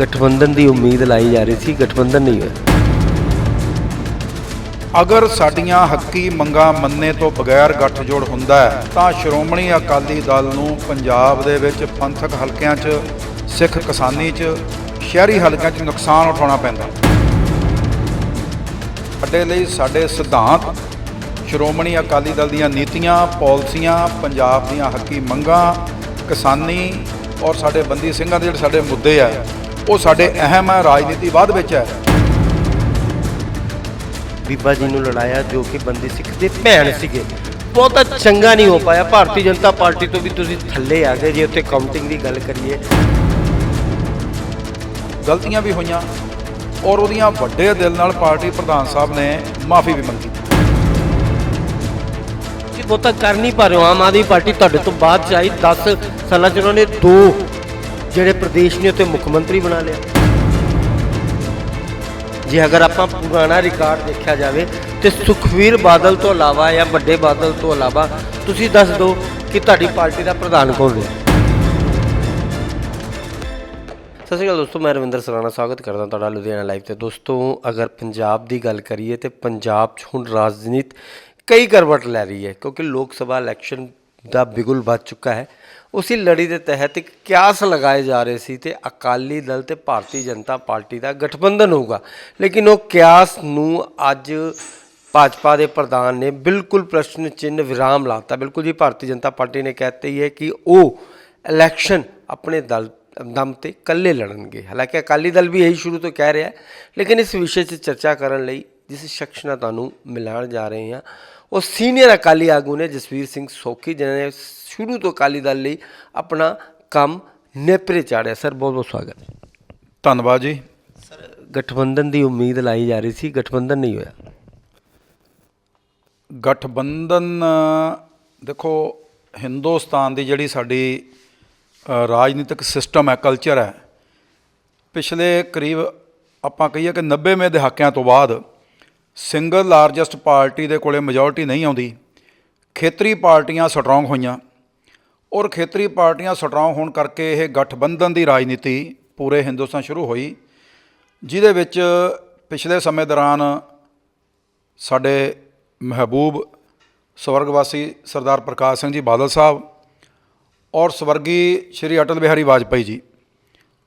ਗਠਬੰਧਨ ਦੀ ਉਮੀਦ ਲਾਈ ਜਾ ਰਹੀ ਸੀ, ਗਠਬੰਧਨ ਨਹੀਂ ਹੋਇਆ। ਅਗਰ ਸਾਡੀਆਂ ਹੱਕੀ ਮੰਗਾਂ ਮੰਨੇ ਤੋਂ ਬਗੈਰ ਗੱਠਜੋੜ ਹੁੰਦਾ ਹੈ, ਤਾਂ ਸ਼੍ਰੋਮਣੀ ਅਕਾਲੀ ਦਲ ਨੂੰ ਪੰਜਾਬ ਦੇ ਵਿੱਚ ਪੰਥਕ ਹਲਕਿਆਂ 'ਚ, ਸਿੱਖ ਕਿਸਾਨੀ 'ਚ, ਸ਼ਹਿਰੀ ਹਲਕਿਆਂ 'ਚ ਨੁਕਸਾਨ ਉਠਾਉਣਾ ਪੈਂਦਾ ਸਾਡੇ ਲਈ ਸਾਡੇ ਸਿਧਾਂਤ, ਸ਼੍ਰੋਮਣੀ ਅਕਾਲੀ ਦਲ ਦੀਆਂ ਨੀਤੀਆਂ, ਪਾਲਿਸੀਆਂ, ਪੰਜਾਬ ਦੀਆਂ ਹੱਕੀ ਮੰਗਾਂ, ਕਿਸਾਨੀ ਔਰ ਸਾਡੇ ਬੰਦੀ ਸਿੰਘਾਂ ਦੇ ਜਿਹੜੇ ਸਾਡੇ ਮੁੱਦੇ ਆ ਉਹ ਸਾਡੇ ਅਹਿਮ ਹੈ ਰਾਜਨੀਤੀ ਬਾਅਦ ਵਿੱਚ ਹੈ। ਬੀਬਾ ਜੀ ਨੂੰ ਲੜਾਇਆ ਜੋ ਕਿ ਬੰਦੀ ਸਿੱਖ ਦੇ ਭੈਣ ਸੀਗੇ। ਬਹੁਤਾ ਚੰਗਾ ਨਹੀਂ ਹੋ ਪਾਇਆ। ਭਾਰਤੀ ਜਨਤਾ ਪਾਰਟੀ ਤੋਂ ਵੀ ਤੁਸੀਂ ਥੱਲੇ ਆ ਗਏ। ਜੇ ਉੱਥੇ ਕਾਊਂਟਿੰਗ ਦੀ ਗੱਲ ਕਰੀਏ। ਗਲਤੀਆਂ ਵੀ ਹੋਈਆਂ ਔਰ ਉਹਦੀਆਂ ਵੱਡੇ ਦਿਲ ਨਾਲ ਪਾਰਟੀ ਪ੍ਰਧਾਨ ਸਾਹਿਬ ਨੇ ਮਾਫੀ ਵੀ ਮੰਗੀ। ਤੁਸੀਂ ਬਹੁਤਾ ਕਰ ਨਹੀਂ ਪਾ ਰਹੇ ਹੋ। ਆਮ ਆਦਮੀ ਪਾਰਟੀ ਤੁਹਾਡੇ ਤੋਂ ਬਾਅਦ ਚ ਆਈ। 10 ਸਾਲਾਂ ਚ ਉਹਨਾਂ ਨੇ ਦੋ ਜਿਹੜੇ ਪ੍ਰਦੇਸ਼ ਨੇ ਉੱਤੇ ਮੁੱਖ ਮੰਤਰੀ ਬਣਾ ਲਿਆ। ਜੇ ਅਗਰ ਆਪਾਂ ਪੁਰਾਣਾ ਰਿਕਾਰਡ ਦੇਖਿਆ ਜਾਵੇ ਤੇ ਸੁਖਵੀਰ ਬਾਦਲ ਤੋਂ ਇਲਾਵਾ ਜਾਂ ਵੱਡੇ ਬਾਦਲ ਤੋਂ ਇਲਾਵਾ, ਤੁਸੀਂ ਦੱਸ ਦਿਓ ਕਿ ਤੁਹਾਡੀ ਪਾਰਟੀ ਦਾ ਪ੍ਰਧਾਨ ਕੌਣ ਰਿਹਾ? ਸਤਿ ਸ਼੍ਰੀ ਅਕਾਲ ਦੋਸਤੋ, ਮੈਂ ਰਵਿੰਦਰ ਸਰਾਣਾ, ਸਵਾਗਤ ਕਰਦਾ ਤੁਹਾਡਾ ਲੁਧਿਆਣਾ ਲਾਈਵ ਤੇ। ਦੋਸਤੋ, ਅਗਰ ਪੰਜਾਬ ਦੀ ਗੱਲ ਕਰੀਏ ਤੇ ਪੰਜਾਬ 'ਚ ਹੁਣ ਰਾਜਨੀਤ ਕਈ ਕਰਵਟ ਲੈ ਰਹੀ ਹੈ, ਕਿਉਂਕਿ ਲੋਕ ਸਭਾ ਇਲੈਕਸ਼ਨ ਦਾ ਬਿਗੁਲ ਵੱਜ ਚੁੱਕਾ ਹੈ। ਉਸੇ ਲੜੀ ਦੇ ਤਹਿਤ ਇੱਕ ਕਿਆਸ ਲਗਾਏ ਜਾ ਰਹੇ ਸੀ ਤੇ ਅਕਾਲੀ ਦਲ ਤੇ ਭਾਰਤੀ ਜਨਤਾ ਪਾਰਟੀ ਦਾ ਗਠਬੰਧਨ ਹੋਊਗਾ। ਲੇਕਿਨ ਉਹ ਕਿਆਸ ਨੂੰ ਅੱਜ ਭਾਜਪਾ ਦੇ ਪ੍ਰਧਾਨ ਨੇ ਬਿਲਕੁਲ ਪ੍ਰਸ਼ਨ ਚਿੰਨ੍ਹ ਵਿਰਾਮ ਲਾਤਾ। ਬਿਲਕੁਲ ਜੀ, ਭਾਰਤੀ ਜਨਤਾ ਪਾਰਟੀ ਨੇ ਕਹਿ ਦਿੱਤਾ ਹੀ ਹੈ ਕਿ ਉਹ ਇਲੈਕਸ਼ਨ ਆਪਣੇ ਦਲ, ਦਮ ਤੇ ਇਕੱਲੇ ਲੜਨਗੇ। ਹਾਲਾਂਕਿ ਅਕਾਲੀ ਦਲ ਵੀ ਇਹੀ ਸ਼ੁਰੂ ਤੋਂ ਕਹਿ ਰਿਹਾ ਹੈ, ਲੇਕਿਨ ਇਸ ਵਿਸ਼ੇ 'ਚ ਚਰਚਾ ਕਰਨ ਲਈ ਜਿਸ ਸ਼ਖਸ ਨਾਲ ਤੁਹਾਨੂੰ ਮਿਲਾਉਣ ਜਾ ਰਹੇ ਹਾਂ, ਉਹ ਸੀਨੀਅਰ ਅਕਾਲੀ ਆਗੂ ਨੇ ਜਸਵੀਰ ਸਿੰਘ ਸੋਖੀ, ਜਿਨ੍ਹਾਂ ਨੇ ਸ਼ੁਰੂ ਤੋਂ ਅਕਾਲੀ ਦਲ ਲਈ ਆਪਣਾ ਕੰਮ ਨੇਪਰੇ ਚਾੜਿਆ। ਸਰ ਬਹੁਤ ਬਹੁਤ ਸਵਾਗਤ ਹੈ। ਧੰਨਵਾਦ ਜੀ। ਸਰ ਗਠਬੰਧਨ ਦੀ ਉਮੀਦ ਲਾਈ ਜਾ ਰਹੀ ਸੀ ਗਠਬੰਧਨ ਨਹੀਂ ਹੋਇਆ। ਗਠਬੰਧਨ ਦੇਖੋ ਹਿੰਦੁਸਤਾਨ ਦੀ ਜਿਹੜੀ ਸਾਡੀ ਰਾਜਨੀਤਿਕ ਸਿਸਟਮ ਹੈ ਕਲਚਰ ਹੈ ਪਿਛਲੇ ਕਰੀਬ ਆਪਾਂ ਕਹੀਏ ਕਿ 90ਵੇਂ ਦਹਾਕਿਆਂ ਤੋਂ ਬਾਅਦ ਸਿੰਗਲ ਲਾਰਜੈਸਟ ਪਾਰਟੀ ਦੇ ਕੋਲੇ ਮੈਜੋਰਟੀ ਨਹੀਂ ਆਉਂਦੀ ਖੇਤਰੀ ਪਾਰਟੀਆਂ ਸਟਰੋਂਗ ਹੋਈਆਂ ਔਰ ਖੇਤਰੀ ਪਾਰਟੀਆਂ ਸਟਰੋਂਗ ਹੋਣ ਕਰਕੇ ਇਹ ਗਠਬੰਧਨ ਦੀ ਰਾਜਨੀਤੀ ਪੂਰੇ ਹਿੰਦੁਸਤਾਨ ਸ਼ੁਰੂ ਹੋਈ, ਜਿਹਦੇ ਵਿੱਚ ਪਿਛਲੇ ਸਮੇਂ ਦੌਰਾਨ ਸਾਡੇ ਮਹਿਬੂਬ ਸਵਰਗਵਾਸੀ ਸਰਦਾਰ ਪ੍ਰਕਾਸ਼ ਸਿੰਘ ਜੀ ਬਾਦਲ ਸਾਹਿਬ ਔਰ ਸਵਰਗੀ ਸ਼੍ਰੀ ਅਟਲ ਬਿਹਾਰੀ ਵਾਜਪਾਈ ਜੀ,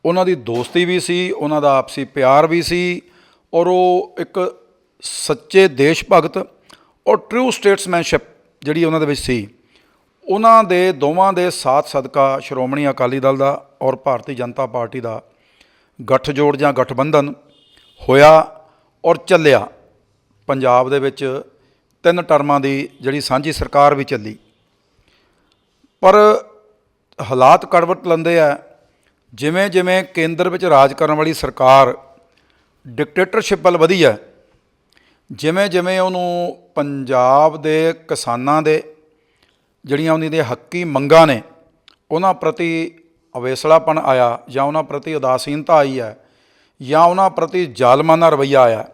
ਉਹਨਾਂ ਦੀ ਦੋਸਤੀ ਵੀ ਸੀ, ਉਹਨਾਂ ਦਾ ਆਪਸੀ ਪਿਆਰ ਵੀ ਸੀ ਔਰ ਉਹ ਇੱਕ ਸੱਚੇ ਦੇਸ਼ ਭਗਤ ਔਰ ਟਰੂ ਸਟੇਟਸਮੈਨਸ਼ਿਪ ਜਿਹੜੀ ਉਹਨਾਂ ਦੇ ਵਿੱਚ ਸੀ। ਉਹਨਾਂ ਦੇ ਦੋਵਾਂ ਦੇ ਸਾਥ ਸਦਕਾ ਸ਼੍ਰੋਮਣੀ ਅਕਾਲੀ ਦਲ ਦਾ ਔਰ ਭਾਰਤੀ ਜਨਤਾ ਪਾਰਟੀ ਦਾ ਗੱਠਜੋੜ ਜਾਂ ਗਠਬੰਧਨ ਹੋਇਆ ਔਰ ਚੱਲਿਆ। ਪੰਜਾਬ ਦੇ ਵਿੱਚ ਤਿੰਨ ਟਰਮਾਂ ਦੀ ਜਿਹੜੀ ਸਾਂਝੀ ਸਰਕਾਰ ਵੀ ਚੱਲੀ। ਪਰ ਹਾਲਾਤ ਕੜਵਟ ਲੰਦੇ ਆ। ਜਿਵੇਂ ਜਿਵੇਂ ਕੇਂਦਰ ਵਿੱਚ ਰਾਜ ਕਰਨ ਵਾਲੀ ਸਰਕਾਰ ਡਿਕਟੇਟਰਸ਼ਿਪ ਵੱਲ ਵਧੀ ਹੈ ਜਿਵੇਂ ਜਿਵੇਂ ਉਹਨੂੰ ਪੰਜਾਬ ਦੇ ਕਿਸਾਨਾਂ ਦੇ ਜਿਹੜੀਆਂ ਉਹਨਾਂ ਦੀਆਂ ਹੱਕੀ ਮੰਗਾਂ ਨੇ, ਉਹਨਾਂ ਪ੍ਰਤੀ ਅਵੇਸਲਾਪਣ ਆਇਆ ਜਾਂ ਉਹਨਾਂ ਪ੍ਰਤੀ ਉਦਾਸੀਨਤਾ ਆਈ ਹੈ ਜਾਂ ਉਹਨਾਂ ਪ੍ਰਤੀ ਜ਼ਾਲਮਾਨਾ ਰਵੱਈਆ ਆਇਆ।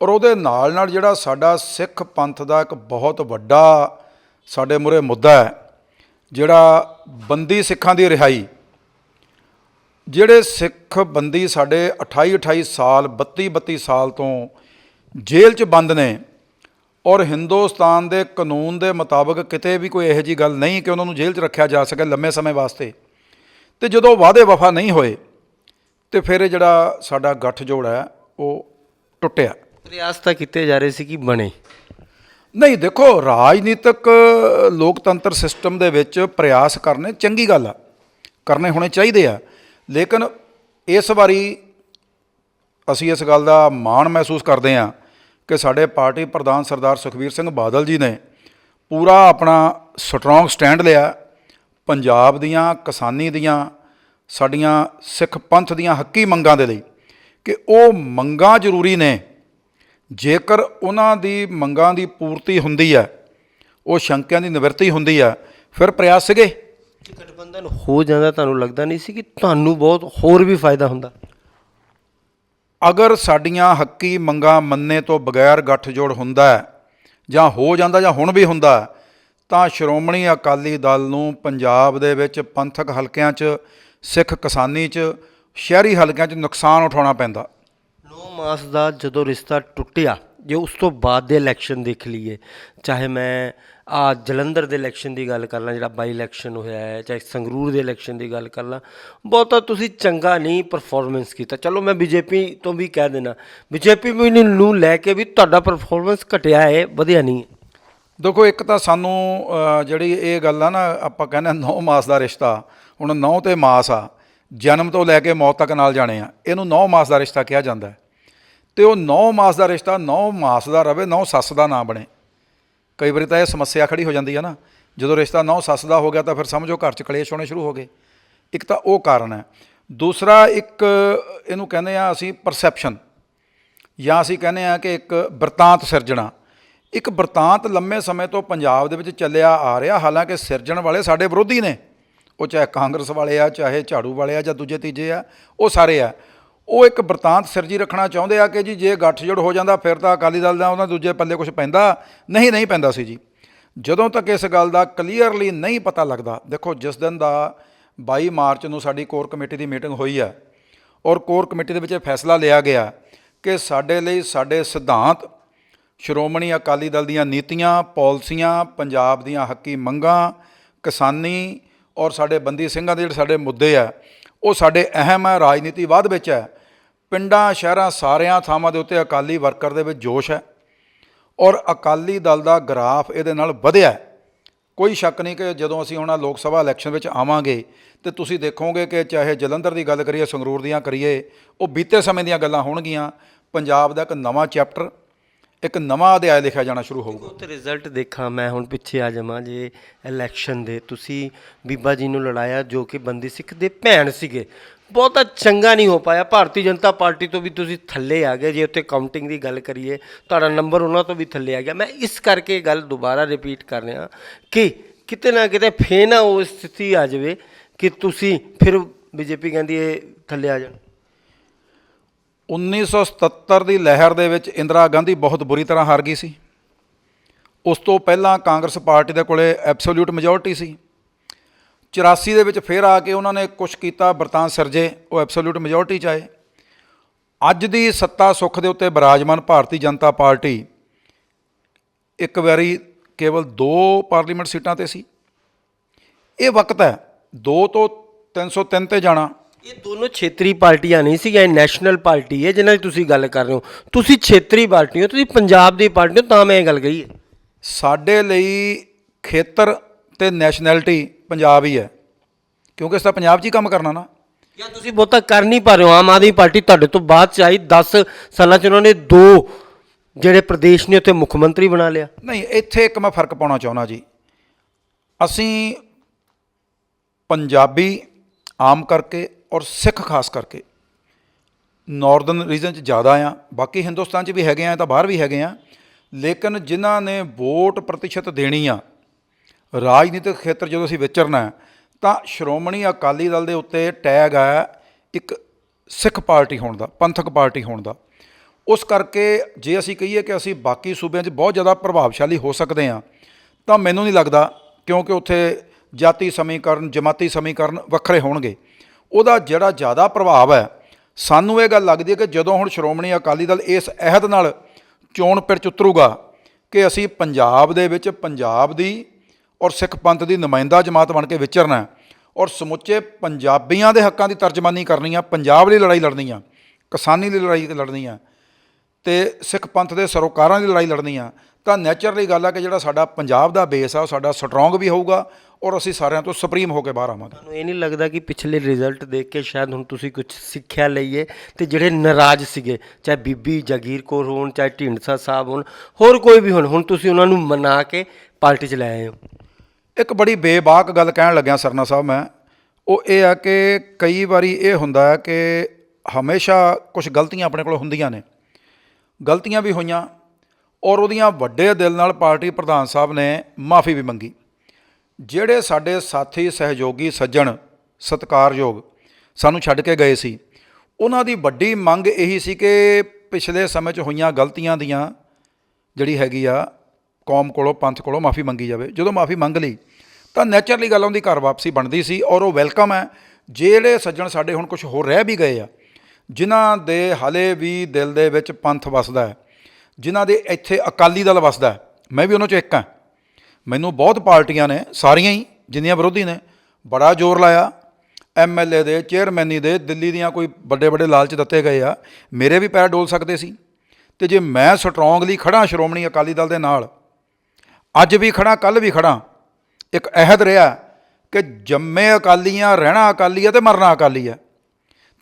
ਔਰ ਉਹਦੇ ਨਾਲ ਨਾਲ ਜਿਹੜਾ ਸਾਡਾ ਸਿੱਖ ਪੰਥ ਦਾ ਇੱਕ ਬਹੁਤ ਵੱਡਾ ਸਾਡੇ ਮੂਹਰੇ ਮੁੱਦਾ ਹੈ, ਜਿਹੜਾ ਬੰਦੀ ਸਿੱਖਾਂ ਦੀ ਰਿਹਾਈ, ਜਿਹੜੇ ਸਿੱਖ ਬੰਦੀ ਸਾਡੇ 28 28 ਸਾਲ 32 32 ਸਾਲ ਤੋਂ ਜੇਲ੍ਹ 'ਚ ਬੰਦ ਨੇ ਔਰ ਹਿੰਦੁਸਤਾਨ ਦੇ ਕਾਨੂੰਨ ਦੇ ਮੁਤਾਬਕ ਕਿਤੇ ਵੀ ਕੋਈ ਇਹੋ ਜੀ ਗੱਲ ਨਹੀਂ ਕਿ ਉਹਨਾਂ ਨੂੰ ਜੇਲ੍ਹ 'ਚ ਰੱਖਿਆ ਜਾ ਸਕੇ ਲੰਮੇ ਸਮੇਂ ਵਾਸਤੇ। ਤੇ ਜਦੋਂ ਵਾਅਦੇ ਵਫਾ ਨਹੀਂ ਹੋਏ ਤੇ ਫਿਰ ਇਹ ਜਿਹੜਾ ਸਾਡਾ ਗੱਠਜੋੜ ਹੈ ਉਹ ਟੁੱਟਿਆ। ਪ੍ਰਯਾਸ ਤਾਂ ਕੀਤੇ ਜਾ ਰਹੇ ਸੀ ਕਿ ਬਣੇ? ਨਹੀਂ ਦੇਖੋ ਰਾਜਨੀਤਿਕ ਲੋਕਤੰਤਰ ਸਿਸਟਮ ਦੇ ਵਿੱਚ ਪ੍ਰਯਾਸ ਕਰਨੇ ਚੰਗੀ ਗੱਲ ਆ। ਕਰਨੇ ਹੋਣੇ ਚਾਹੀਦੇ ਆ। ਲੇਕਿਨ ਇਸ ਵਾਰੀ ਅਸੀਂ ਇਸ ਗੱਲ ਦਾ ਮਾਣ ਮਹਿਸੂਸ ਕਰਦੇ ਹਾਂ ਕਿ ਸਾਡੇ ਪਾਰਟੀ ਪ੍ਰਧਾਨ ਸਰਦਾਰ ਸੁਖਬੀਰ ਸਿੰਘ ਬਾਦਲ ਜੀ ਨੇ ਪੂਰਾ ਆਪਣਾ ਸਟਰੋਂਗ ਸਟੈਂਡ ਲਿਆ। ਪੰਜਾਬ ਦੀਆਂ, ਕਿਸਾਨੀ ਦੀਆਂ, ਸਾਡੀਆਂ ਸਿੱਖ ਪੰਥ ਦੀਆਂ ਹੱਕੀ ਮੰਗਾਂ ਦੇ ਲਈ ਕਿ ਉਹ ਮੰਗਾਂ ਜ਼ਰੂਰੀ ਨੇ। ਜੇਕਰ ਉਹਨਾਂ ਦੀ ਮੰਗਾਂ ਦੀ ਪੂਰਤੀ ਹੁੰਦੀ ਹੈ, ਉਹ ਸ਼ੰਕਿਆਂ ਦੀ ਨਿਵਰਤੀ ਹੁੰਦੀ ਹੈ, ਫਿਰ ਪ੍ਰਯਾਸ ਸੀਗੇ? ਗਠਬੰਧਨ ਹੋ ਜਾਂਦਾ, ਤੁਹਾਨੂੰ ਲੱਗਦਾ ਨਹੀਂ ਸੀ ਕਿ ਤੁਹਾਨੂੰ ਬਹੁਤ ਹੋਰ ਵੀ ਫਾਇਦਾ ਹੁੰਦਾ? ਅਗਰ ਸਾਡੀਆਂ ਹੱਕੀ ਮੰਗਾਂ ਮੰਨੇ ਤੋਂ ਬਗੈਰ ਗੱਠਜੋੜ ਹੁੰਦਾ ਹੈ, ਜਾਂ ਹੋ ਜਾਂਦਾ ਜਾਂ ਹੁਣ ਵੀ ਹੁੰਦਾ ਤਾਂ ਸ਼੍ਰੋਮਣੀ ਅਕਾਲੀ ਦਲ ਨੂੰ ਪੰਜਾਬ ਦੇ ਵਿੱਚ ਪੰਥਕ ਹਲਕਿਆਂ 'ਚ, ਸਿੱਖ ਕਿਸਾਨੀ 'ਚ, ਸ਼ਹਿਰੀ ਹਲਕਿਆਂ 'ਚ ਨੁਕਸਾਨ ਉਠਾਉਣਾ ਪੈਂਦਾ। 9 ਮਾਸ ਦਾ ਜਦੋਂ ਰਿਸ਼ਤਾ ਟੁੱਟਿਆ ਜੇ ਉਸ ਤੋਂ ਬਾਅਦ ਦੇ ਇਲੈਕਸ਼ਨ ਦੇਖ ਲਈਏ, ਚਾਹੇ ਮੈਂ ਆ ਜਲੰਧਰ ਦੇ ਇਲੈਕਸ਼ਨ ਦੀ ਗੱਲ ਕਰ ਲਾਂ, ਜਿਹੜਾ ਬਾਈ ਇਲੈਕਸ਼ਨ ਹੋਇਆ ਹੈ, ਚਾਹੇ ਸੰਗਰੂਰ ਦੇ ਇਲੈਕਸ਼ਨ ਦੀ ਗੱਲ ਕਰ ਲਾਂ, ਬਹੁਤਾ ਤੁਸੀਂ ਚੰਗਾ ਨਹੀਂ ਪਰਫਾਰਮੈਂਸ ਕੀਤਾ। ਚਲੋ ਮੈਂ ਬੀਜੇਪੀ ਤੋਂ ਵੀ ਕਹਿ ਦੇਣਾ ਬੀਜੇਪੀ ਨੂੰ ਲੈ ਕੇ ਵੀ ਤੁਹਾਡਾ ਪਰਫਾਰਮੈਂਸ ਘਟਿਆ ਹੈ, ਵਧਿਆ ਨਹੀਂ ਦੇਖੋ, ਇੱਕ ਤਾਂ ਸਾਨੂੰ ਜਿਹੜੀ ਇਹ ਗੱਲ ਆ ਨਾ, ਆਪਾਂ ਕਹਿੰਦੇ ਨੌ ਮਾਸ ਦਾ ਰਿਸ਼ਤਾ, ਹੁਣ ਨੌ ਤੇ ਮਾਸ ਆ, ਜਨਮ ਤੋਂ ਲੈ ਕੇ ਮੌਤ ਤੱਕ ਨਾਲ ਜਾਣੇ ਆ, ਇਹਨੂੰ ਨੌ ਮਾਸ ਦਾ ਰਿਸ਼ਤਾ ਕਿਹਾ ਜਾਂਦਾ ਹੈ। ਤੇ ਉਹ 9 ਮਾਸ ਦਾ ਰਿਸ਼ਤਾ 9 ਮਾਸ ਦਾ ਰਵੇ 9 ਸੱਸ ਦਾ ਨਾ ਬਣੇ। ਕਈ ਵਾਰੀ ਤਾਂ ਇਹ ਸਮੱਸਿਆ ਖੜੀ ਹੋ ਜਾਂਦੀ ਹੈ ਨਾ, ਜਦੋਂ ਰਿਸ਼ਤਾ 9 ਸੱਸ ਦਾ ਹੋ ਗਿਆ ਤਾਂ ਫਿਰ ਸਮਝੋ ਘਰ 'ਚ ਕਲੇਸ਼ ਹੋਣੇ ਸ਼ੁਰੂ ਹੋ ਗਏ। ਇੱਕ ਤਾਂ ਉਹ ਕਾਰਨ ਹੈ। ਦੂਸਰਾ ਇੱਕ ਇਹਨੂੰ ਕਹਿੰਦੇ ਆ ਅਸੀਂ ਪਰਸੈਪਸ਼ਨ ਜਾਂ ਅਸੀਂ ਕਹਿੰਦੇ ਆ ਕਿ ਇੱਕ ਬਰਤਾਂਤ ਸਿਰਜਣਾ। ਇੱਕ ਬਰਤਾਂਤ ਲੰਮੇ ਸਮੇਂ ਤੋਂ ਪੰਜਾਬ ਦੇ ਵਿੱਚ ਚੱਲਿਆ ਆ ਰਿਹਾ, ਹਾਲਾਂਕਿ ਸਿਰਜਣ ਵਾਲੇ ਸਾਡੇ ਵਿਰੋਧੀ ਨੇ। ਉਹ ਚਾਹੇ ਕਾਂਗਰਸ ਵਾਲੇ ਆ, ਚਾਹੇ ਝਾੜੂ ਵਾਲੇ ਆ, ਜਾਂ ਦੂਜੇ ਤੀਜੇ ਆ, ਉਹ ਸਾਰੇ ਆ। ਉਹ ਇੱਕ ਬਰਤਾਂਤ ਸਿਰਜੀ ਰੱਖਣਾ ਚਾਹੁੰਦੇ ਆ ਕਿ ਜੀ ਜੇ ਗੱਠਜੋੜ ਹੋ ਜਾਂਦਾ ਫਿਰ ਤਾਂ ਅਕਾਲੀ ਦਲ ਦਾ ਉਹਨਾਂ ਦੂਜੇ ਪੱਲੇ ਕੁਝ ਪੈਂਦਾ, ਨਹੀਂ ਨਹੀਂ ਪੈਂਦਾ ਸੀ ਜੀ। ਜਦੋਂ ਤੱਕ ਇਸ ਗੱਲ ਦਾ ਕਲੀਅਰਲੀ ਨਹੀਂ ਪਤਾ ਲੱਗਦਾ, ਦੇਖੋ ਜਿਸ ਦਿਨ ਦਾ 22 ਮਾਰਚ ਨੂੰ ਸਾਡੀ ਕੋਰ ਕਮੇਟੀ ਦੀ ਮੀਟਿੰਗ ਹੋਈ ਹੈ ਔਰ ਕੋਰ ਕਮੇਟੀ ਦੇ ਵਿੱਚ ਇਹ ਫੈਸਲਾ ਲਿਆ ਗਿਆ ਕਿ ਸਾਡੇ ਲਈ ਸਾਡੇ ਸਿਧਾਂਤ, ਸ਼੍ਰੋਮਣੀ ਅਕਾਲੀ ਦਲ ਦੀਆਂ ਨੀਤੀਆਂ, ਪਾਲਿਸੀਆਂ, ਪੰਜਾਬ ਦੀਆਂ ਹੱਕੀ ਮੰਗਾਂ, ਕਿਸਾਨੀ ਔਰ ਸਾਡੇ ਬੰਦੀ ਸਿੰਘਾਂ ਦੇ ਜਿਹੜੇ ਸਾਡੇ ਮੁੱਦੇ ਆ, ਉਹ ਸਾਡੇ ਅਹਿਮ ਹੈ ਰਾਜਨੀਤੀ ਬਾਅਦ ਵਿੱਚ ਹੈ ਪਿੰਡਾਂ, ਸ਼ਹਿਰਾਂ, ਸਾਰਿਆਂ ਥਾਵਾਂ ਦੇ ਉੱਤੇ ਅਕਾਲੀ ਵਰਕਰ ਦੇ ਵਿੱਚ ਜੋਸ਼ ਹੈ ਔਰ ਅਕਾਲੀ ਦਲ ਦਾ ਗ੍ਰਾਫ ਇਹਦੇ ਨਾਲ ਵਧਿਆ ਕੋਈ ਸ਼ੱਕ ਨਹੀਂ ਕਿ ਜਦੋਂ ਅਸੀਂ ਹੁਣ ਲੋਕ ਸਭਾ ਇਲੈਕਸ਼ਨ ਵਿੱਚ ਆਵਾਂਗੇ ਤੇ ਤੁਸੀਂ ਦੇਖੋਗੇ ਕਿ ਚਾਹੇ ਜਲੰਧਰ ਦੀ ਗੱਲ ਕਰੀਏ, ਸੰਗਰੂਰ ਦੀਆਂ ਕਰੀਏ, ਉਹ ਬੀਤੇ ਸਮੇਂ ਦੀਆਂ ਗੱਲਾਂ ਹੋਣਗੀਆਂ। ਪੰਜਾਬ ਦਾ ਇੱਕ ਨਵਾਂ ਚੈਪਟਰ, ਇੱਕ ਨਵਾਂ ਅਧਿਆਇ ਲਿਖਿਆ ਜਾਣਾ ਸ਼ੁਰੂ ਹੋਊਗਾ। ਉਹ ਤੇ ਰਿਜ਼ਲਟ ਦੇਖਾਂ, ਮੈਂ ਹੁਣ ਪਿੱਛੇ ਆ ਜਾਵਾਂ ਜੇ ਇਲੈਕਸ਼ਨ ਦੇ। ਤੁਸੀਂ ਬੀਬਾ ਜੀ ਨੂੰ ਲੜਾਇਆ ਜੋ ਕਿ ਬੰਦੀ ਸਿੱਖ ਦੇ ਭੈਣ ਸੀਗੇ। ਬਹੁਤਾ ਚੰਗਾ ਨਹੀਂ ਹੋ ਪਾਇਆ। ਭਾਰਤੀ ਜਨਤਾ ਪਾਰਟੀ ਤੋਂ ਵੀ ਤੁਸੀਂ ਥੱਲੇ ਆ ਗਏ। ਜੇ ਉੱਥੇ ਕਾਊਂਟਿੰਗ ਦੀ ਗੱਲ ਕਰੀਏ, ਤੁਹਾਡਾ ਨੰਬਰ ਉਹਨਾਂ ਤੋਂ ਵੀ ਥੱਲੇ ਆ ਗਿਆ। ਮੈਂ ਇਸ ਕਰਕੇ ਗੱਲ ਦੁਬਾਰਾ ਰਿਪੀਟ ਕਰ ਰਿਹਾ ਕਿ ਕਿਤੇ ਨਾ ਕਿਤੇ ਫੇਰ ਨਾ ਉਹ ਸਥਿਤੀ ਆ ਜਾਵੇ ਕਿ ਤੁਸੀਂ ਫਿਰ ਬੀਜੇਪੀ ਕਹਿੰਦੀ ਹੈ ਥੱਲੇ ਆ ਜਾਣ। 1977 ਦੀ ਲਹਿਰ ਦੇ ਵਿੱਚ ਇੰਦਰਾ ਗਾਂਧੀ ਬਹੁਤ ਬੁਰੀ ਤਰ੍ਹਾਂ ਹਾਰ ਗਈ ਸੀ। ਉਸ ਤੋਂ ਪਹਿਲਾਂ ਕਾਂਗਰਸ ਪਾਰਟੀ ਦੇ ਕੋਲੇ ਐਬਸੋਲੂਟ ਮੈਜੋਰਟੀ ਸੀ। 84 ਦੇ ਵਿੱਚ ਫਿਰ ਆ ਕੇ ਉਹਨਾਂ ਨੇ ਕੁਝ ਕੀਤਾ ਬਰਤਾਨ ਸਿਰਜੇ ਉਹ ਐਬਸੋਲੂਟ ਮੈਜੋਰਟੀ ਚ ਆਏ। ਅੱਜ ਦੀ ਸੱਤਾ ਸੁੱਖ ਦੇ ਉੱਤੇ ਬਿਰਾਜਮਾਨ ਭਾਰਤੀ ਜਨਤਾ ਪਾਰਟੀ ਇੱਕ ਵਾਰੀ ਕੇਵਲ ਦੋ ਪਾਰਲੀਮੈਂਟ ਸੀਟਾਂ ਤੇ ਸੀ। ਇਹ ਵਕਤ ਹੈ 2 ਤੋਂ 303 ਤੇ ਜਾਣਾ। ਇਹ ਦੋਨੋਂ ਖੇਤਰੀ ਪਾਰਟੀਆਂ ਨਹੀਂ ਸੀਗੀਆਂ ਇਹ ਨੈਸ਼ਨਲ ਪਾਰਟੀ ਹੈ ਜਿਨ੍ਹਾਂ ਦੀ ਤੁਸੀਂ ਗੱਲ ਕਰ ਰਹੇ ਹੋ। ਤੁਸੀਂ ਖੇਤਰੀ ਪਾਰਟੀ ਹੋ ਤੁਸੀਂ ਪੰਜਾਬ ਦੀ ਪਾਰਟੀ ਹੋ ਤਾਂ ਮੈਂ ਇਹ ਗੱਲ ਕਹੀ ਹੈ। ਸਾਡੇ ਲਈ ਖੇਤਰ ਤੇ ਨੈਸ਼ਨੈਲਿਟੀ ਪੰਜਾਬ ਹੀ ਹੈ। ਕਿਉਂਕਿ ਤਾਂ ਪੰਜਾਬ 'ਚ ਹੀ ਕੰਮ ਕਰਨਾ ਨਾ। ਜਾਂ ਤੁਸੀਂ ਬਹੁਤਾ ਕਰ ਨਹੀਂ ਪਾ ਰਹੇ ਹੋ। ਆਮ ਆਦਮੀ ਪਾਰਟੀ ਤੁਹਾਡੇ ਤੋਂ ਬਾਅਦ ਚ ਆਈ 10 ਸਾਲਾਂ ਚ ਉਹਨਾਂ ਨੇ ਦੋ ਜਿਹੜੇ ਪ੍ਰਦੇਸ਼ ਨੇ ਉੱਥੇ ਮੁੱਖ ਮੰਤਰੀ ਬਣਾ ਲਿਆ। ਨਹੀਂ ਇੱਥੇ ਇੱਕ ਮੈਂ ਫ਼ਰਕ ਪਾਉਣਾ ਚਾਹੁੰਦਾ ਜੀ। ਅਸੀਂ ਪੰਜਾਬੀ ਆਮ ਕਰਕੇ ਔਰ ਸਿੱਖ ਖਾਸ ਕਰਕੇ ਨਾਰਦਰਨ ਰੀਜਨ 'ਚ ਜ਼ਿਆਦਾ ਆ। ਬਾਕੀ ਹਿੰਦੁਸਤਾਨ 'ਚ ਵੀ ਹੈਗੇ ਆ ਤਾਂ ਬਾਹਰ ਵੀ ਹੈਗੇ ਆ। ਲੇਕਿਨ ਜਿਨ੍ਹਾਂ ਨੇ ਵੋਟ ਪ੍ਰਤੀਸ਼ਤ ਦੇਣੀ ਆ ਰਾਜਨੀਤਿਕ ਖੇਤਰ ਜਦੋਂ ਅਸੀਂ ਵਿਚਰਨਾ ਤਾਂ ਸ਼੍ਰੋਮਣੀ ਅਕਾਲੀ ਦਲ ਦੇ ਉੱਤੇ ਟੈਗ ਹੈ ਇੱਕ ਸਿੱਖ ਪਾਰਟੀ ਹੋਣ ਦਾ, ਪੰਥਕ ਪਾਰਟੀ ਹੋਣ ਦਾ। ਉਸ ਕਰਕੇ ਜੇ ਅਸੀਂ ਕਹੀਏ ਕਿ ਅਸੀਂ ਬਾਕੀ ਸੂਬਿਆਂ 'ਚ ਬਹੁਤ ਜ਼ਿਆਦਾ ਪ੍ਰਭਾਵਸ਼ਾਲੀ ਹੋ ਸਕਦੇ ਹਾਂ, ਤਾਂ ਮੈਨੂੰ ਨਹੀਂ ਲੱਗਦਾ ਕਿਉਂਕਿ ਉੱਥੇ ਜਾਤੀ ਸਮੀਕਰਨ, ਜਮਾਤੀ ਸਮੀਕਰਨ ਵੱਖਰੇ ਹੋਣਗੇ। ਉਹਦਾ ਜਿਹੜਾ ਜ਼ਿਆਦਾ ਪ੍ਰਭਾਵ ਹੈ, ਸਾਨੂੰ ਇਹ ਗੱਲ ਲੱਗਦੀ ਹੈ ਕਿ ਜਦੋਂ ਹੁਣ ਸ਼੍ਰੋਮਣੀ ਅਕਾਲੀ ਦਲ ਇਸ ਅਹਿਦ ਨਾਲ ਚੋਣ ਪਿਰਚ ਉਤਰੂਗਾ ਕਿ ਅਸੀਂ ਪੰਜਾਬ ਦੇ ਵਿੱਚ ਪੰਜਾਬ ਦੀ ਔਰ ਸਿੱਖ ਪੰਥ ਦੀ ਨੁਮਾਇੰਦਾ ਜਮਾਤ ਬਣ ਕੇ ਵਿਚਰਨਾ ਔਰ ਸਮੁੱਚੇ ਪੰਜਾਬੀਆਂ ਦੇ ਹੱਕਾਂ ਦੀ ਤਰਜਮਾਨੀ ਕਰਨੀ ਆ, ਪੰਜਾਬ ਲਈ ਲੜਾਈ ਲੜਨੀ ਆ, ਕਿਸਾਨੀ ਲਈ ਲੜਾਈ ਲੜਨੀ ਆ, ਤੇ ਸਿੱਖ ਪੰਥ ਦੇ ਸਰੋਕਾਰਾਂ ਦੀ ਲੜਾਈ ਲੜਨੀ ਆ, ਤਾਂ ਨੇਚਰਲੀ ਗੱਲ ਆ ਕਿ ਜਿਹੜਾ ਸਾਡਾ ਪੰਜਾਬ ਦਾ ਬੇਸ ਆ, ਉਹ ਸਾਡਾ ਸਟਰੋਂਗ ਵੀ ਹੋਊਗਾ ਔਰ ਅਸੀਂ ਸਾਰਿਆਂ ਤੋਂ ਸੁਪਰੀਮ ਹੋ ਕੇ ਬਾਹਰ ਆਵਾਂਗੇ। ਤੁਹਾਨੂੰ ਇਹ ਨਹੀਂ ਲੱਗਦਾ ਕਿ ਪਿਛਲੇ ਰਿਜ਼ਲਟ ਦੇਖ ਕੇ ਸ਼ਾਇਦ ਹੁਣ ਤੁਸੀਂ ਕੁਝ ਸਿੱਖਿਆ ਲਈਏ ਤੇ ਜਿਹੜੇ ਨਾਰਾਜ਼ ਸੀਗੇ, ਚਾਹੇ ਬੀਬੀ ਜਗੀਰ ਕੌਰ ਹੋਣ, ਚਾਹੇ ਢੀਂਡਸਾ ਸਾਹਿਬ ਹੋਣ, ਹੋਰ ਕੋਈ ਵੀ ਹੋਣ, ਹੁਣ ਤੁਸੀਂ ਉਹਨਾਂ ਨੂੰ ਮਨਾ ਕੇ ਪਾਰਟੀ 'ਚ ਲੈ ਆਏ ਹੋ। ਇੱਕ ਬੜੀ ਬੇਬਾਕ ਗੱਲ ਕਹਿਣ ਲੱਗਿਆ ਸਰਨਾ ਸਾਹਿਬ ਮੈਂ, ਉਹ ਇਹ ਆ ਕਿ ਕਈ ਵਾਰੀ ਇਹ ਹੁੰਦਾ ਹੈ ਕਿ ਹਮੇਸ਼ਾ ਕੁਝ ਗਲਤੀਆਂ ਆਪਣੇ ਕੋਲ ਹੁੰਦੀਆਂ ਨੇ। ਗਲਤੀਆਂ ਵੀ ਹੋਈਆਂ ਔਰ ਉਹਦੀਆਂ ਵੱਡੇ ਦਿਲ ਨਾਲ ਪਾਰਟੀ ਪ੍ਰਧਾਨ ਸਾਹਿਬ ਨੇ ਮਾਫੀ ਵੀ ਮੰਗੀ। ਜਿਹੜੇ ਸਾਡੇ ਸਾਥੀ, ਸਹਿਯੋਗੀ, ਸੱਜਣ, ਸਤਿਕਾਰਯੋਗ ਸਾਨੂੰ ਛੱਡ ਕੇ ਗਏ ਸੀ, ਉਹਨਾਂ ਦੀ ਵੱਡੀ ਮੰਗ ਇਹੀ ਸੀ ਕਿ ਪਿਛਲੇ ਸਮੇਂ 'ਚ ਹੋਈਆਂ ਗਲਤੀਆਂ ਦੀਆਂ ਜਿਹੜੀ ਹੈਗੀ ਆ ਕੌਮ ਕੋਲੋਂ, ਪੰਥ ਕੋਲੋਂ ਮਾਫੀ ਮੰਗੀ ਜਾਵੇ। ਜਦੋਂ ਮਾਫੀ ਮੰਗ ਲਈ, ਤਾਂ ਨੇਚਰਲੀ ਗੱਲ ਉਹਦੀ ਘਰ ਵਾਪਸੀ ਬਣਦੀ ਸੀ ਔਰ ਉਹ ਵੈਲਕਮ ਹੈ। ਜਿਹੜੇ ਸੱਜਣ ਸਾਡੇ ਹੁਣ ਕੁਝ ਹੋਰ ਰਹਿ ਵੀ ਗਏ ਆ, ਜਿਨ੍ਹਾਂ ਦੇ ਹਲੇ ਵੀ ਦਿਲ ਦੇ ਵਿੱਚ ਪੰਥ ਵਸਦਾ ਹੈ, ਜਿਨ੍ਹਾਂ ਦੇ ਇੱਥੇ ਅਕਾਲੀ ਦਲ ਵਸਦਾ ਹੈ, ਮੈਂ ਵੀ ਉਹਨਾਂ ਚੋਂ ਇੱਕ ਹਾਂ। ਮੈਨੂੰ ਬਹੁਤ ਪਾਰਟੀਆਂ ਨੇ, ਸਾਰੀਆਂ ਹੀ, ਜਿੰਨੀਆਂ ਵਿਰੋਧੀ ਨੇ, ਬੜਾ ਜ਼ੋਰ ਲਾਇਆ। ਐਮਐਲਏ ਦੇ, ਚੇਅਰਮੈਨੀ ਦੇ, ਦਿੱਲੀ ਦੀਆਂ ਕੋਈ ਵੱਡੇ ਵੱਡੇ ਲਾਲਚ ਦਿੱਤੇ ਗਏ ਆ। ਮੇਰੇ ਵੀ ਪੈਰ ਡੋਲ ਸਕਦੇ ਸੀ। ਤੇ ਜੇ ਮੈਂ ਸਟਰੋਂਗਲੀ ਖੜਾ ਸ਼੍ਰੋਮਣੀ ਅਕਾਲੀ ਦਲ ਦੇ ਨਾਲ ਅੱਜ ਵੀ ਖੜਾ ਕੱਲ ਵੀ ਖੜਾ। ਇੱਕ ਅਹਿਦ ਰਿਹਾ ਕਿ ਜੰਮੇ ਅਕਾਲੀਆਂ ਰਹਿਣਾ ਅਕਾਲੀ ਆ ਤੇ ਮਰਨਾ ਅਕਾਲੀ ਆ।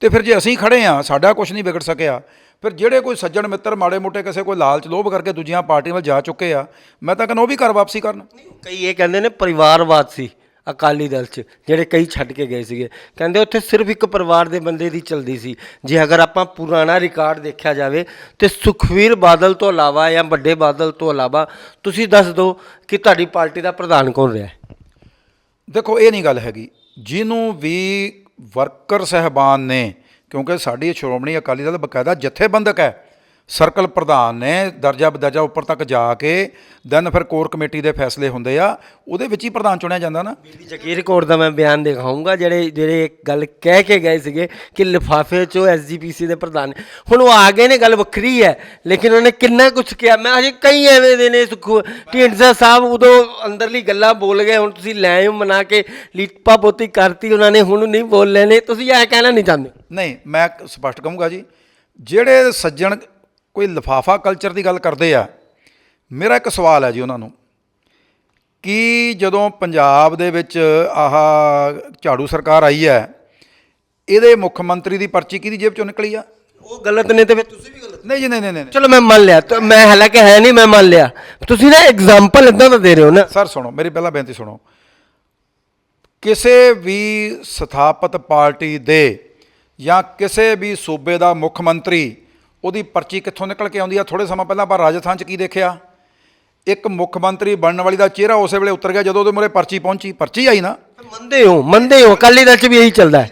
ਤੇ ਫਿਰ ਜੇ ਅਸੀਂ ਖੜੇ ਆ, ਸਾਡਾ ਕੁਝ ਨਹੀਂ ਵਿਗੜ ਸਕਿਆ। ਫਿਰ ਜਿਹੜੇ ਕੋਈ ਸੱਜਣ ਮਿੱਤਰ ਮਾੜੇ ਮੋਟੇ ਕਿਸੇ ਕੋਈ ਲਾਲਚ ਲੋਭ ਕਰਕੇ ਦੂਜੀਆਂ ਪਾਰਟੀਆਂ ਵੱਲ ਜਾ ਚੁੱਕੇ ਆ, ਮੈਂ ਤਾਂ ਕਹਿੰਦਾ ਉਹ ਵੀ ਘਰ ਵਾਪਸੀ ਕਰਨ। ਕਈ ਇਹ ਕਹਿੰਦੇ ਨੇ ਪਰਿਵਾਰਵਾਦ ਸੀ। ਅਕਾਲੀ ਦਲ 'ਚ, ਜਿਹੜੇ ਕਈ ਛੱਡ ਕੇ ਗਏ ਸੀਗੇ। ਕਹਿੰਦੇ ਉੱਥੇ ਸਿਰਫ ਇੱਕ ਪਰਿਵਾਰ ਦੇ ਬੰਦੇ ਦੀ ਚਲਦੀ ਸੀ। ਜੇ ਅਗਰ ਆਪਾਂ ਪੁਰਾਣਾ ਰਿਕਾਰਡ ਦੇਖਿਆ ਜਾਵੇ, ਤੇ ਸੁਖਵੀਰ ਬਾਦਲ ਤੋਂ ਇਲਾਵਾ ਜਾਂ ਵੱਡੇ ਬਾਦਲ ਤੋਂ ਇਲਾਵਾ, ਤੁਸੀਂ ਦੱਸ ਦਿਓ ਕਿ ਤੁਹਾਡੀ ਪਾਰਟੀ ਦਾ ਪ੍ਰਧਾਨ ਕੌਣ ਰਿਹਾ ਦੇਖੋ, ਇਹ ਨਹੀਂ ਗੱਲ ਹੈਗੀ। ਜਿਹਨੂੰ ਵੀ ਵਰਕਰ ਸਹਿਬਾਨ ਨੇ, ਕਿਉਂਕਿ ਸਾਡੀ ਸ਼੍ਰੋਮਣੀ ਅਕਾਲੀ ਦਲ ਬਕਾਇਦਾ ਜਥੇਬੰਦਕ ਹੈ ਸਰਕਲ ਪ੍ਰਧਾਨ ਨੇ ਦਰਜਾ ਬਦਰਜਾ ਉੱਪਰ ਤੱਕ ਜਾ ਕੇ ਦੈਨ ਫਿਰ ਕੋਰ ਕਮੇਟੀ ਦੇ ਫੈਸਲੇ ਹੁੰਦੇ ਆ ਉਹਦੇ ਵਿੱਚ ਹੀ ਪ੍ਰਧਾਨ ਚੁਣਿਆ ਜਾਂਦਾ ਨਾ। ਬੀਬੀ ਜਗੀਰ ਕੌਰ ਦਾ ਮੈਂ ਬਿਆਨ ਦਿਖਾਊਂਗਾ ਜਿਹੜੇ ਜਿਹੜੇ ਇੱਕ ਗੱਲ ਕਹਿ ਕੇ ਗਏ ਸੀਗੇ ਕਿ ਲਿਫਾਫੇ 'ਚੋਂ ਐਸਜੀਪੀਸੀ ਦੇ ਪ੍ਰਧਾਨ। ਨੇ। ਹੁਣ ਉਹ ਆ ਗਏ ਨੇ ਗੱਲ ਵੱਖਰੀ ਹੈ ਲੇਕਿਨ ਉਹਨੇ ਕਿੰਨਾ ਕੁਝ ਕਿਹਾ। ਮੈਂ ਅਜੇ ਕਈ ਐਵੇਂ ਦੇ ਨੇ ਸੁਖ ਢੀਂਡਸਾ ਸਾਹਿਬ ਉਦੋਂ ਅੰਦਰਲੀ ਗੱਲਾਂ ਬੋਲ ਗਏ ਹੁਣ ਤੁਸੀਂ ਲੈ ਮਨਾ ਕੇ ਲਿਪਾ ਪੋਤੀ ਕਰਤੀ ਉਹਨਾਂ ਨੇ ਹੁਣ ਨਹੀਂ ਬੋਲ ਲੈਣੇ ਤੁਸੀਂ ਇਹ ਕਹਿਣਾ ਨਹੀਂ ਚਾਹੁੰਦੇ। ਨਹੀਂ ਮੈਂ ਸਪਸ਼ਟ ਕਹੂੰਗਾ ਜੀ ਜਿਹੜੇ ਸੱਜਣ ਕੋਈ ਲਿਫਾਫਾ ਕਲਚਰ ਦੀ ਗੱਲ ਕਰਦੇ ਆ ਮੇਰਾ ਇੱਕ ਸਵਾਲ ਹੈ ਜੀ ਉਹਨਾਂ ਨੂੰ ਕਿ ਜਦੋਂ ਪੰਜਾਬ ਦੇ ਵਿੱਚ ਆਹ ਝਾੜੂ ਸਰਕਾਰ ਆਈ ਹੈ ਇਹਦੇ ਮੁੱਖ ਮੰਤਰੀ ਦੀ ਪਰਚੀ ਕਿਹਦੀ ਜੇਬ ਚੋਂ ਨਿਕਲੀ ਆ? ਉਹ ਗਲਤ ਨੇ ਤੇ ਫਿਰ ਤੁਸੀਂ ਵੀ ਗਲਤ ਨਹੀਂ ਜੀ ਨਹੀਂ ਨਹੀਂ ਨਹੀਂ ਚਲੋ ਮੈਂ ਮੰਨ ਲਿਆ ਤਾਂ ਮੈਂ ਹਾਲਾਂਕਿ ਹੈ ਨਹੀਂ ਮੈਂ ਮੰਨ ਲਿਆ। ਤੁਸੀਂ ਨਾ ਐਗਜ਼ਾਮਪਲ ਇਦਾਂ ਦਾ ਦੇ ਰਹੇ ਹੋ ਨਾ। ਸਰ ਸੁਣੋ ਮੇਰੀ ਪਹਿਲਾਂ ਬੇਨਤੀ ਸੁਣੋ। ਕਿਸੇ ਵੀ ਸਥਾਪਿਤ ਪਾਰਟੀ ਦੇ ਜਾਂ ਕਿਸੇ ਵੀ ਸੂਬੇ ਦਾ ਮੁੱਖ ਮੰਤਰੀ ਉਹਦੀ ਪਰਚੀ ਕਿੱਥੋਂ ਨਿਕਲ ਕੇ ਆਉਂਦੀ ਆ? ਥੋੜੇ ਸਮਾਂ ਪਹਿਲਾਂ ਆਪਾਂ ਰਾਜਸਥਾਨ 'ਚ ਕੀ ਦੇਖਿਆ? ਇੱਕ ਮੁੱਖ ਮੰਤਰੀ ਬਣਨ ਵਾਲੀ ਦਾ ਚਿਹਰਾ ਉਸੇ ਵੇਲੇ ਉਤਰ ਗਿਆ ਜਦੋਂ ਉਹਦੇ ਮੂਹਰੇ ਪਰਚੀ ਪਹੁੰਚੀ। ਪਰਚੀ ਆਈ ਨਾ? ਮੰਨਦੇ ਹੋ ਮੰਨਦੇ ਹੋ। ਅਕਾਲੀ ਦਲ 'ਚ ਵੀ ਇਹੀ ਚੱਲਦਾ ਹੈ।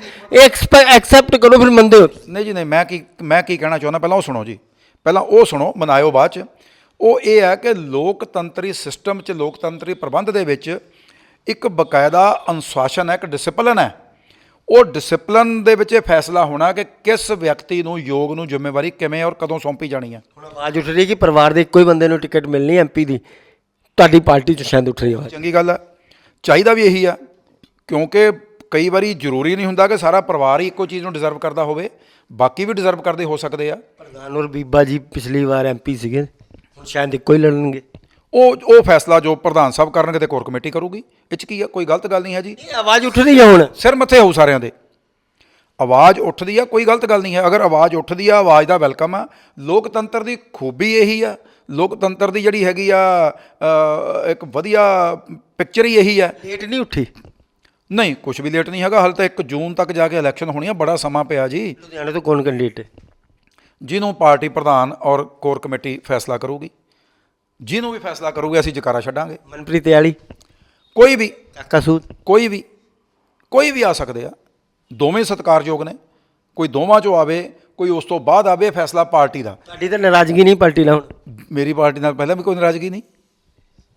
ਐਕਸੈਪਟ ਕਰੋ ਫਿਰ ਮੰਨਦੇ ਹੋ। ਨਹੀਂ ਜੀ ਨਹੀਂ ਮੈਂ ਕੀ ਮੈਂ ਕੀ ਕਹਿਣਾ ਚਾਹੁੰਦਾ? ਪਹਿਲਾਂ ਉਹ ਸੁਣੋ ਜੀ। ਪਹਿਲਾਂ ਉਹ ਸੁਣੋ ਮਨਾਇਓ ਬਾਅਦ ਚ। ਉਹ ਇਹ ਹੈ ਕਿ ਲੋਕਤੰਤਰੀ ਸਿਸਟਮ ਚ ਲੋਕਤੰਤਰੀ ਪ੍ਰਬੰਧ ਦੇ ਵਿੱਚ ਇੱਕ ਬਕਾਇਦਾ ਅਨੁਸ਼ਾਸਨ ਹੈ ਇੱਕ ਡਿਸਪਲਿਨ ਹੈ। ਉਹ ਡਿਸਪਲਿਨ ਦੇ ਵਿੱਚ ਇਹ ਫੈਸਲਾ ਹੋਣਾ ਕਿ ਕਿਸ ਵਿਅਕਤੀ ਨੂੰ ਯੋਗ ਨੂੰ ਜ਼ਿੰਮੇਵਾਰੀ ਕਿਵੇਂ ਔਰ ਕਦੋਂ ਸੌਂਪੀ ਜਾਣੀ ਹੈ। ਹੁਣ ਆਵਾਜ਼ ਉੱਠ ਰਹੀ ਹੈ ਕਿ ਪਰਿਵਾਰ ਦੇ ਇੱਕੋ ਹੀ ਬੰਦੇ ਨੂੰ ਟਿਕਟ ਮਿਲਣੀ ਐਮਪੀ ਦੀ। ਤੁਹਾਡੀ ਪਾਰਟੀ 'ਚ ਸ਼ਾਇਦ ਉੱਠ ਰਹੀ ਆਵਾਜ਼। ਚੰਗੀ ਗੱਲ ਹੈ ਚਾਹੀਦਾ ਵੀ ਇਹੀ ਆ ਕਿਉਂਕਿ ਕਈ ਵਾਰੀ ਜ਼ਰੂਰੀ ਨਹੀਂ ਹੁੰਦਾ ਕਿ ਸਾਰਾ ਪਰਿਵਾਰ ਹੀ ਇੱਕੋ ਚੀਜ਼ ਨੂੰ ਡਿਜ਼ਰਵ ਕਰਦਾ ਹੋਵੇ। ਬਾਕੀ ਵੀ ਡਿਜ਼ਰਵ ਕਰਦੇ ਹੋ ਸਕਦੇ ਆ। ਪ੍ਰਧਾਨ ਔਰ ਬੀਬਾ ਜੀ ਪਿਛਲੀ ਵਾਰ ਐਮਪੀ ਸੀਗੇ ਹੁਣ ਸ਼ਾਇਦ ਇੱਕੋ ਹੀ ਲੜਨਗੇ। ਉਹ ਉਹ ਫੈਸਲਾ ਜੋ ਪ੍ਰਧਾਨ ਸਾਹਿਬ ਕਰਨਗੇ ਤੇ ਕੋਰ ਕਮੇਟੀ ਕਰੂਗੀ। ਇਹ 'ਚ ਕੀ ਆ? ਕੋਈ ਗਲਤ ਗੱਲ ਨਹੀਂ ਹੈ ਜੀ। ਇਹ ਆਵਾਜ਼ ਉੱਠ ਰਹੀ ਹੈ ਹੁਣ। ਸਿਰ ਮੱਥੇ ਹੋਊ ਸਾਰਿਆਂ ਦੇ। ਆਵਾਜ਼ ਉੱਠਦੀ ਆ ਕੋਈ ਗਲਤ ਗੱਲ ਨਹੀਂ ਹੈ। ਅਗਰ ਆਵਾਜ਼ ਉੱਠਦੀ ਆ ਆਵਾਜ਼ ਦਾ ਵੈਲਕਮ ਆ। ਲੋਕਤੰਤਰ ਦੀ ਖੂਬੀ ਇਹੀ ਆ। ਲੋਕਤੰਤਰ ਦੀ ਜਿਹੜੀ ਹੈਗੀ ਆ ਇੱਕ ਵਧੀਆ ਪਿਕਚਰ ਹੀ ਇਹੀ ਆ। ਲੇਟ ਨਹੀਂ ਉੱਠੀ? ਨਹੀਂ ਕੁਝ ਵੀ ਲੇਟ ਨਹੀਂ ਹੈਗਾ। ਹਾਲੇ ਤਾਂ 1 ਜੂਨ ਤੱਕ ਜਾ ਕੇ ਇਲੈਕਸ਼ਨ ਹੋਣੀ ਆ। ਬੜਾ ਸਮਾਂ ਪਿਆ ਜੀ। ਲੁਧਿਆਣੇ ਤੋਂ ਕੌਣ ਕੈਂਡੀਡੇਟ ਹੈ? ਜਿਹਨੂੰ ਪਾਰਟੀ ਪ੍ਰਧਾਨ ਔਰ ਕੋਰ ਕਮੇਟੀ ਫੈਸਲਾ ਕਰੂਗੀ। ਜਿਹਨੂੰ ਵੀ ਫੈਸਲਾ ਕਰੂਗੀ ਅਸੀਂ ਜਕਾਰਾ ਛੱਡਾਂਗੇ। ਮਨਪ੍ਰੀਤ ਯਾਲੀ ਕੋਈ ਵੀ। ਕਾਕਾ ਸੂਦ। ਕੋਈ ਵੀ। ਕੋਈ ਵੀ ਆ ਸਕਦੇ ਆ। ਦੋਵੇਂ ਸਤਿਕਾਰਯੋਗ ਨੇ। ਕੋਈ ਦੋਵਾਂ ਚੋਂ ਆਵੇ ਕੋਈ ਉਸ ਤੋਂ ਬਾਅਦ ਆਵੇ ਫੈਸਲਾ ਪਾਰਟੀ ਦਾ। ਤੁਹਾਡੀ ਤਾਂ ਨਾਰਾਜ਼ਗੀ ਨਹੀਂ ਪਲਟੀ ਨਾ ਹੁਣ। ਮੇਰੀ ਪਾਰਟੀ ਨਾਲ ਪਹਿਲਾਂ ਵੀ ਕੋਈ ਨਾਰਾਜ਼ਗੀ ਨਹੀਂ।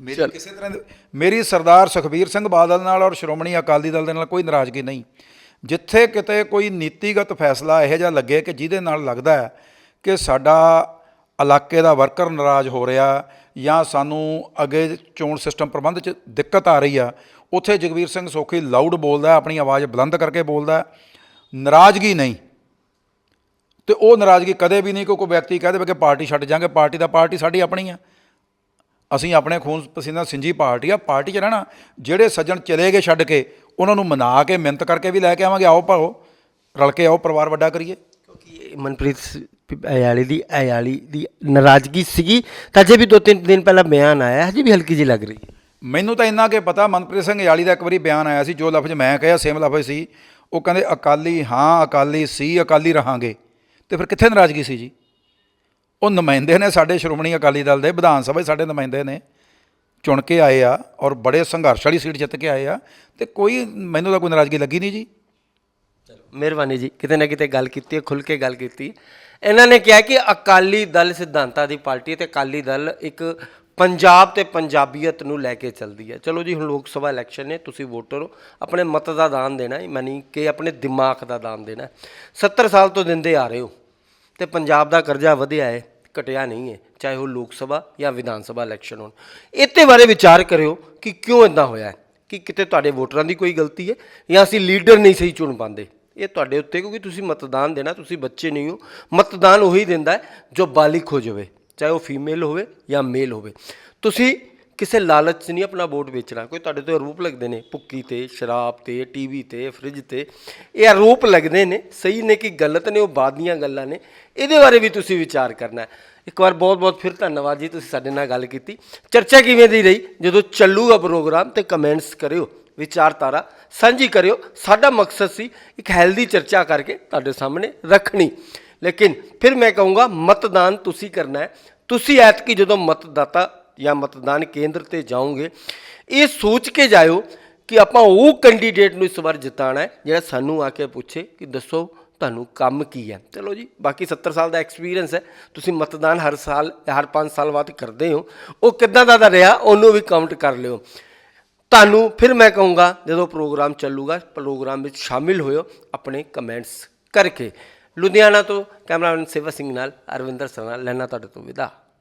ਮੇਰੀ ਕਿਸੇ ਤਰ੍ਹਾਂ ਦੀ ਮੇਰੀ ਸਰਦਾਰ ਸੁਖਬੀਰ ਸਿੰਘ ਬਾਦਲ ਨਾਲ ਔਰ ਸ਼੍ਰੋਮਣੀ ਅਕਾਲੀ ਦਲ ਦੇ ਨਾਲ ਕੋਈ ਨਾਰਾਜ਼ਗੀ ਨਹੀਂ। ਜਿੱਥੇ ਕਿਤੇ ਕੋਈ ਨੀਤੀਗਤ ਫੈਸਲਾ ਇਹੋ ਜਿਹਾ ਲੱਗੇ ਕਿ ਜਿਹਦੇ ਨਾਲ ਲੱਗਦਾ ਹੈ ਕਿ ਸਾਡਾ ਇਲਾਕੇ ਦਾ ਵਰਕਰ ਨਾਰਾਜ਼ ਹੋ ਰਿਹਾ ਜਾਂ ਸਾਨੂੰ ਅੱਗੇ ਚੋਣ ਸਿਸਟਮ ਪ੍ਰਬੰਧ 'ਚ ਦਿੱਕਤ ਆ ਰਹੀ ਆ, ਉੱਥੇ ਜਗਵੀਰ ਸਿੰਘ ਸੋਖੀ ਲਾਊਡ ਬੋਲਦਾ, ਆਪਣੀ ਆਵਾਜ਼ ਬੁਲੰਦ ਕਰਕੇ ਬੋਲਦਾ, ਨਾਰਾਜ਼ਗੀ ਨਹੀਂ। ਤੇ ਉਹ ਨਾਰਾਜ਼ਗੀ ਕਦੇ ਵੀ ਨਹੀਂ, ਕਿ ਕੋਈ ਵਿਅਕਤੀ ਕਹਿ ਦੇਵੇ ਕਿ ਪਾਰਟੀ ਛੱਡ ਜਾਾਂਗੇ, ਪਾਰਟੀ ਦਾ ਪਾਰਟੀ ਸਾਡੀ ਆਪਣੀ ਆ। ਅਸੀਂ ਆਪਣੇ ਖੂਨ ਪਸੀਨਾ ਸਿੰਜੀ ਪਾਰਟੀ ਆ, ਪਾਰਟੀ 'ਚ ਰਹਿਣਾ, ਜਿਹੜੇ ਸੱਜਣ ਚਲੇ ਗਏ ਛੱਡ ਕੇ, ਉਹਨਾਂ ਨੂੰ ਮਨਾ ਕੇ ਮਿਹਨਤ ਕਰਕੇ ਵੀ ਲੈ ਕੇ ਆਵਾਂਗੇ, ਆਓ ਭਾਓ, ਰਲ ਕੇ ਆਓ, ਪਰਿਵਾਰ ਵੱਡਾ ਕਰੀਏ। ਕਿਉਂਕਿ ਮਨਪ੍ਰੀਤ ਅਯਾਲੀ ਦੀ ਅਯਾਲੀ ਦੀ ਨਾਰਾਜ਼ਗੀ ਸੀਗੀ। ਤਾਂ ਜੇ ਵੀ ਦੋ ਤਿੰਨ ਦਿਨ ਪਹਿਲਾਂ ਬਿਆਨ ਆਇਆ ਹਜੇ ਵੀ ਹਲਕੀ ਜਿਹੀ ਲੱਗ ਰਹੀ ਹੈ। ਮੈਨੂੰ ਤਾਂ ਇੰਨਾ ਕਿ ਪਤਾ ਮਨਪ੍ਰੀਤ ਸਿੰਘ ਯਾਲੀ ਦਾ ਇੱਕ ਵਾਰੀ ਬਿਆਨ ਆਇਆ ਸੀ ਜੋ ਲਫ਼ਜ਼ ਮੈਂ ਕਿਹਾ ਸੇਮ ਲਫ਼ਜ਼ ਸੀ। ਉਹ ਕਹਿੰਦੇ ਅਕਾਲੀ ਹਾਂ ਅਕਾਲੀ ਸੀ ਅਕਾਲੀ ਰਹਾਂਗੇ। ਤੇ ਫਿਰ ਕਿੱਥੇ ਨਾਰਾਜ਼ਗੀ ਸੀ ਜੀ? ਉਹ ਨੁਮਾਇੰਦੇ ਨੇ ਸਾਡੇ ਸ਼੍ਰੋਮਣੀ ਅਕਾਲੀ ਦਲ ਦੇ ਵਿਧਾਨ ਸਭਾ ਸਾਡੇ ਨੁਮਾਇੰਦੇ ਨੇ। ਚੁਣ ਕੇ ਆਏ ਆ ਔਰ ਬੜੇ ਸੰਘਰਸ਼ ਵਾਲੀ ਸੀਟ ਜਿੱਤ ਕੇ ਆਏ ਆ। ਤੇ ਕੋਈ ਮੈਨੂੰ ਤਾਂ ਕੋਈ ਨਾਰਾਜ਼ਗੀ ਲੱਗੀ ਨਹੀਂ ਜੀ। ਮਿਹਰਬਾਨੀ ਜੀ ਕਿਤੇ ਨਾ ਕਿਤੇ ਗੱਲ ਕੀਤੀ ਹੈ ਖੁੱਲ ਕੇ ਗੱਲ ਕੀਤੀ ਇਹਨਾਂ ਨੇ ਕਿਹਾ ਕਿ ਅਕਾਲੀ ਦਲ ਸਿਧਾਂਤਾਂ ਦੀ ਪਾਰਟੀ ਹੈ ਤੇ ਅਕਾਲੀ ਦਲ ਇੱਕ ਪੰਜਾਬ ਤੇ ਪੰਜਾਬੀਅਤ ਨੂੰ ਲੈ ਕੇ ਚੱਲਦੀ ਹੈ। ਚਲੋ ਜੀ, ਹੁਣ ਲੋਕ ਸਭਾ ਇਲੈਕਸ਼ਨ ਨੇ, ਤੁਸੀਂ ਵੋਟਰ ਹੋ ਆਪਣੇ ਮਤ ਦਾ ਦਾਨ ਦੇਣਾ ਹੈ ਮਨੀ ਕਿ ਆਪਣੇ ਦਿਮਾਗ ਦਾ ਦਾਨ ਦੇਣਾ ਹੈ। 70 ਸਾਲ ਤੋਂ ਦਿੰਦੇ ਆ ਰਹੇ ਹੋ ਤੇ ਪੰਜਾਬ ਦਾ ਕਰਜ਼ਾ ਵਧਿਆ ਹੈ, ਘਟਿਆ ਨਹੀਂ ਹੈ, ਚਾਹੇ ਉਹ ਲੋਕ ਸਭਾ ਜਾਂ ਵਿਧਾਨ ਸਭਾ ਇਲੈਕਸ਼ਨ ਹੋਣ। ਇਹਦੇ ਬਾਰੇ ਵਿਚਾਰ ਕਰਿਓ ਕਿ ਕਿਉਂ ਇਦਾਂ ਹੋਇਆ ਹੈ, ਕਿ ਕਿਤੇ ਤੁਹਾਡੇ ਵੋਟਰਾਂ ਦੀ ਕੋਈ ਗਲਤੀ ਹੈ ਜਾਂ ਅਸੀਂ ਲੀਡਰ ਨਹੀਂ ਸਹੀ ਚੁਣ ਪਾਉਂਦੇ। ਇਹ ਤੁਹਾਡੇ ਉੱਤੇ, ਕਿਉਂਕਿ ਤੁਸੀਂ ਮਤਦਾਨ ਦੇਣਾ, ਤੁਸੀਂ ਬੱਚੇ ਨਹੀਂ ਹੋ। ਮਤਦਾਨ ਉਹੀ ਦਿੰਦਾ ਜੋ ਬਾਲਿਕ ਹੋ ਜਾਵੇ, ਚਾਹੇ ਉਹ ਫੀਮੇਲ ਹੋਵੇ ਜਾਂ ਮੇਲ ਹੋਵੇ। ਤੁਸੀਂ ਕਿਸੇ ਲਾਲਚ 'ਚ ਨਹੀਂ ਆਪਣਾ ਵੋਟ ਵੇਚਣਾ, ਕੋਈ ਤੁਹਾਡੇ ਤੋਂ ਆਰੋਪ ਲੱਗਦੇ ਨੇ, ਭੁੱਕੀ ਤੇ, ਸ਼ਰਾਬ ਤੇ ਟੀਵੀ ਤੇ ਫ੍ਰਿਜ ਤੇ। ਇਹ ਆਰੋਪ ਲੱਗਦੇ ਨੇ, ਸਹੀ ਨੇ ਕਿ ਗਲਤ ਨੇ, ਉਹ ਬਾਅਦ ਦੀਆਂ ਗੱਲਾਂ ਨੇ। ਇਹਦੇ ਬਾਰੇ ਵੀ ਤੁਸੀਂ ਵਿਚਾਰ ਕਰਨਾ ਹੈ। ਇੱਕ ਵਾਰ ਬਹੁਤ-ਬਹੁਤ ਫਿਰ ਧੰਨਵਾਦ ਜੀ, ਤੁਸੀਂ ਸਾਡੇ ਨਾਲ ਗੱਲ ਕੀਤੀ। ਚਰਚਾ ਕਿਵੇਂ ਦੀ ਰਹੀ? ਜਦੋਂ ਚੱਲੂਗਾ ਪ੍ਰੋਗਰਾਮ, ਤੇ ਕਮੈਂਟਸ ਕਰਿਓ। ਵਿਚਾਰਧਾਰਾ ਸਾਂਝੀ ਕਰਿਓ। ਸਾਡਾ ਮਕਸਦ ਸੀ ਇੱਕ ਹੈਲਦੀ ਚਰਚਾ ਕਰਕੇ ਤੁਹਾਡੇ ਸਾਹਮਣੇ ਰੱਖਣੀ। ਲੇਕਿਨ ਫਿਰ ਮੈਂ ਕਹੂੰਗਾ, ਮਤਦਾਨ ਤੁਸੀਂ ਕਰਨਾ ਹੈ। ਤੁਸੀਂ ਐਤਕੀ ਜਦੋਂ ਮਤਦਾਤਾ ਜਾਂ ਮਤਦਾਨ ਕੇਂਦਰ ਤੇ ਜਾਓਗੇ, ਇਹ ਸੋਚ ਕੇ ਜਾਇਓ ਕਿ ਆਪਾਂ ਉਹ ਕੈਂਡੀਡੇਟ ਨੂੰ ਇਸ ਵਾਰ ਜਿਤਾਣਾ ਹੈ, ਜਿਹੜਾ ਸਾਨੂੰ ਆ ਕੇ ਪੁੱਛੇ ਕਿ ਦੱਸੋ ਤੁਹਾਨੂੰ ਕੰਮ ਕੀ ਹੈ। ਚਲੋ ਜੀ, ਬਾਕੀ 70 ਸਾਲ ਦਾ ਐਕਸਪੀਰੀਅੰਸ ਹੈ। ਤੁਸੀਂ ਮਤਦਾਨ ਹਰ ਸਾਲ, ਹਰ 5 ਸਾਲ ਬਾਅਦ ਕਰਦੇ ਹੋ। ਉਹ ਕਿੱਦਾਂ ਦਾ ਦਾ ਰਿਹਾ, ਉਹਨੂੰ ਵੀ ਕਾਊਂਟ ਕਰ ਲਿਓ। ਤੁਹਾਨੂੰ ਫਿਰ ਮੈਂ ਕਹੂੰਗਾ, ਜਦੋਂ ਪ੍ਰੋਗਰਾਮ ਚੱਲੂਗਾ, ਪ੍ਰੋਗਰਾਮ ਵਿੱਚ ਸ਼ਾਮਿਲ ਹੋਇਓ ਆਪਣੇ ਕਮੈਂਟਸ ਕਰਕੇ। ਲੁਧਿਆਣਾ ਤੋਂ ਕੈਮਰਾਮੈਨ ਸੇਵਾ ਸਿੰਘ ਨਾਲ, ਅਰਵਿੰਦਰ ਸਰਨਾ ਲੈਣਾ ਤੁਹਾਡੇ ਤੋਂ ਵਿਦਾ।